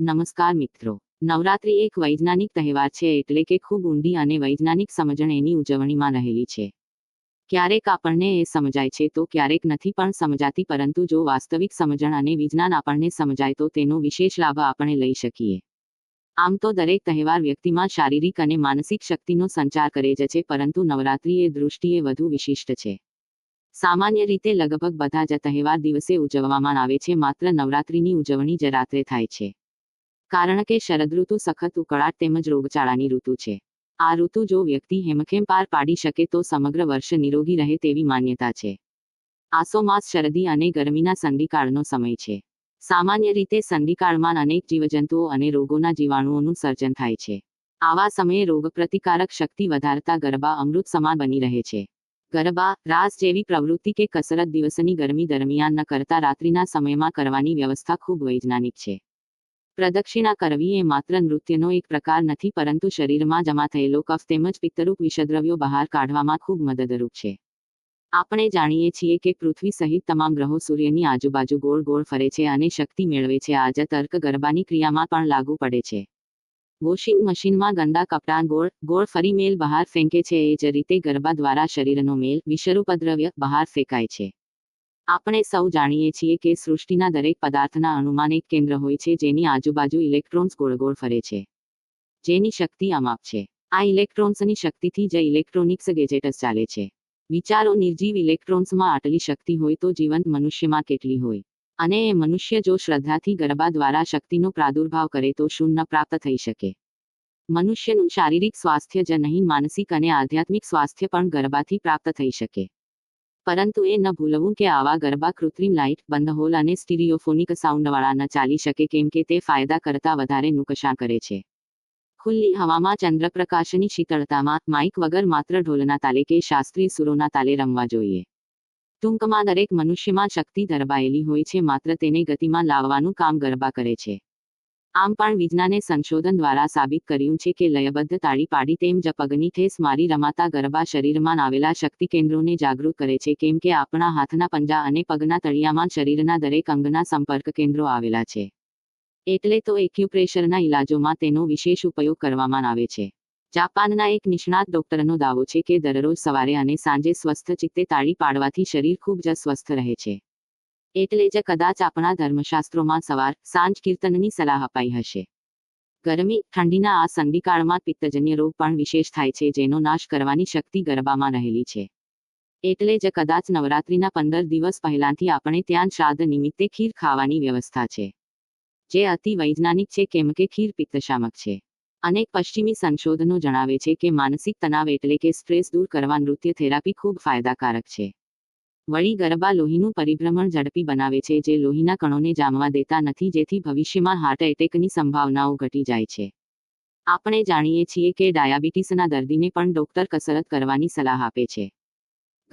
નમસ્કાર મિત્રો. નવરાત્રી એક વૈજ્ઞાનિક તહેવાર છે એટલે કે ખૂબ ઊંડી અને વૈજ્ઞાનિક સમજણ એની ઉજવણીમાં રહેલી છે. ક્યારેક આપણને એ સમજાય છે તો ક્યારેક નથી પણ સમજાતી પરંતુ જો વાસ્તવિક સમજણ અને વિજ્ઞાન આપણને સમજાય તો તેનો વિશેષ લાભ આપણે લઈ શકીએ. આમ તો દરેક તહેવાર વ્યક્તિમાં શારીરિક અને માનસિક શક્તિનો સંચાર કરે જ છે પરંતુ નવરાત્રી એ દૃષ્ટિએ વધુ વિશિષ્ટ છે. સામાન્ય રીતે લગભગ બધા જ તહેવાર દિવસે ઉજવવામાં આવે છે માત્ર નવરાત્રીની ઉજવણી જ રાત્રે થાય છે. કારણ કે શરદ ઋતુ સખત ઉકળાટ તેમજ રોગચાળાની ઋતુ છે. આ ઋતુ જો વ્યક્તિ હેમખેમ પાર પાડી શકે તો સમગ્ર વર્ષ નિરોગી રહે તેવી માન્યતા છે. આસો માસ શરદી અને ગરમીના સંધિકાળનો સમય છે. સામાન્ય રીતે સંધિકાળમાં અનેક જીવજંતુઓ અને રોગોના જીવાણુઓનું સર્જન થાય છે. આવા સમયે રોગપ્રતિકારક શક્તિ વધારતા ગરબા અમૃત સમાન બની રહે છે. ગરબા, રાસ જેવી પ્રવૃત્તિ કે કસરત દિવસની ગરમી દરમિયાન ન કરતા રાત્રિના સમયમાં કરવાની વ્યવસ્થા ખૂબ વૈજ્ઞાનિક છે. પ્રદક્ષિણા કરવી એ માત્ર નૃત્યનો એક પ્રકાર નથી, પરંતુ શરીરમાં જમા થયેલો કફ તેમજ પિત્તરૂપ વિષદ્રવ્યો બહાર કાઢવામાં ખૂબ મદદરૂપ છે. આપણે જાણીએ છીએ કે પૃથ્વી સહિત તમામ ગ્રહો સૂર્યની આજુબાજુ ગોળ ગોળ ફરે છે અને શક્તિ મેળવે છે. આ જ તર્ક ગરબાની ક્રિયામાં પણ લાગુ પડે છે. વોશિંગ મશીનમાં ગંદા કપડાં ગોળ ગોળ ફરી મેલ બહાર ફેંકે છે. એ જ રીતે ગરબા દ્વારા શરીરનો મેલ વિષરૂપદ્રવ્ય બહાર ફેંકાય છે. આપણે સૌ જાણીએ છીએ કે સૃષ્ટિના દરેક પદાર્થના અણુમાન એક કેન્દ્ર હોય છે જેની આજુબાજુ ઇલેક્ટ્રોન્સ ગોળ ગોળ ફરે છે. જેની શક્તિ અમાપ છે. આ ઇલેક્ટ્રોન્સની શક્તિથી જ ઇલેક્ટ્રોનિક્સ ગેજેટ્સ ચાલે છે. વિચારો નિર્જીવ ઇલેક્ટ્રોન્સમાં આટલી શક્તિ હોય તો જીવંત મનુષ્યમાં કેટલી હોય? અને એ મનુષ્ય જો શ્રદ્ધાથી ગરબા દ્વારા શક્તિનો પ્રાદુર્ભાવ કરે તો શૂન્ય પ્રાપ્ત થઈ શકે. મનુષ્યનું શારીરિક સ્વાસ્થ્ય જ નહીં, માનસિક અને આધ્યાત્મિક સ્વાસ્થ્ય પણ ગરબાથી પ્રાપ્ત થઈ શકે. પરંતુ એ ન ભૂલવું કે આવા ગરબા કૃત્રિમ લાઇટ, બંધ હોલ અને સ્ટીરિયોફોનિક સાઉન્ડવાળા ન ચાલી શકે કેમ કે તે ફાયદા કરતા વધારે નુકસાન કરે છે. ખુલ્લી હવામાં ચંદ્રપ્રકાશની શીતળતામાં માઇક વગર માત્ર ઢોલના તાલે કે શાસ્ત્રીય સુરોના તાલે રમવા જોઈએ. ટૂંકમાં દરેક મનુષ્યમાં શક્તિ ધરબાયેલી હોય છે, માત્ર તેને ગતિમાં લાવવાનું કામ ગરબા કરે છે. આમ પણ વિજ્ઞાને સંશોધન દ્વારા સાબિત કર્યું છે કે લયબદ્ધ તાળી પાડી તેમ જ પગની ઠેસ મારી રમાતા ગરબા શરીરમાં આવેલા શક્તિ કેન્દ્રોને જાગૃત કરે છે, કેમ કે આપણા હાથના પંજા અને પગના તળિયામાં શરીરના દરેક અંગના સંપર્ક કેન્દ્રો આવેલા છે. એટલે તો એક્યુપ્રેશરના ઇલાજોમાં તેનો વિશેષ ઉપયોગ કરવામાં આવે છે. જાપાનના એક નિષ્ણાત ડોક્ટરનો દાવો છે કે દરરોજ સવારે અને સાંજે સ્વસ્થ ચિત્તે તાળી પાડવાથી શરીર ખૂબ જ સ્વસ્થ રહે છે. એટલે જ કદાચ આપણા ધર્મશાસ્ત્રોમાં સવાર સાંજ કીર્તનની સલાહ અપાઈ હશે. ગરમી, ઠંડીના આ સંધિકાળમાં પિત્તજન્ય રોગ પણ વિશેષ થાય છે જેનો નાશ કરવાની શક્તિ ગરબામાં રહેલી છે. એટલે જ કદાચ નવરાત્રીના પંદર દિવસ પહેલાંથી આપણે ત્યાં શ્રાદ્ધ નિમિત્તે ખીર ખાવાની વ્યવસ્થા છે. જે અતિ વૈજ્ઞાનિક છે કેમ કે ખીર પિત્તશામક છે. અનેક પશ્ચિમી સંશોધનો જણાવે છે કે માનસિક તણાવ એટલે કે સ્ટ્રેસ દૂર કરવા નૃત્ય થેરાપી ખૂબ ફાયદાકારક છે. વળી ગરબા લોહીનું પરિભ્રમણ ઝડપી બનાવે છે, જે લોહીના કણોને જામવા દેતા નથી, જેથી ભવિષ્યમાં હાર્ટ એટેકની સંભાવનાઓ ઘટી જાય છે. આપણે જાણીએ છીએ કે ડાયાબિટીસના દર્દીને પણ ડોક્ટર કસરત કરવાની સલાહ આપે છે.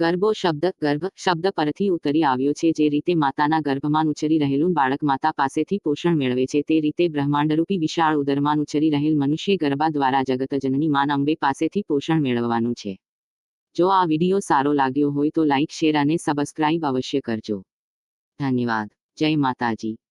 ગર્ભો શબ્દ, ગર્ભ શબ્દ પરથી ઉતરી આવ્યો છે, જે રીતે માતાના ગર્ભમાં ઉછરી રહેલું બાળક માતા પાસેથી પોષણ મેળવે છે, તે રીતે બ્રહ્માંડરૂપી વિશાળ ઉદરમાં ઉછરી રહેલ મનુષ્ય ગરબા દ્વારા જગતજનની માન અંબે પાસેથી પોષણ મેળવવાનું છે. જો આ વીડિયો સારો લાગ્યો હોય તો લાઇક શેર અને સબસ્ક્રાઇબ અવશ્ય કરજો. ધન્યવાદ. જય માતાજી.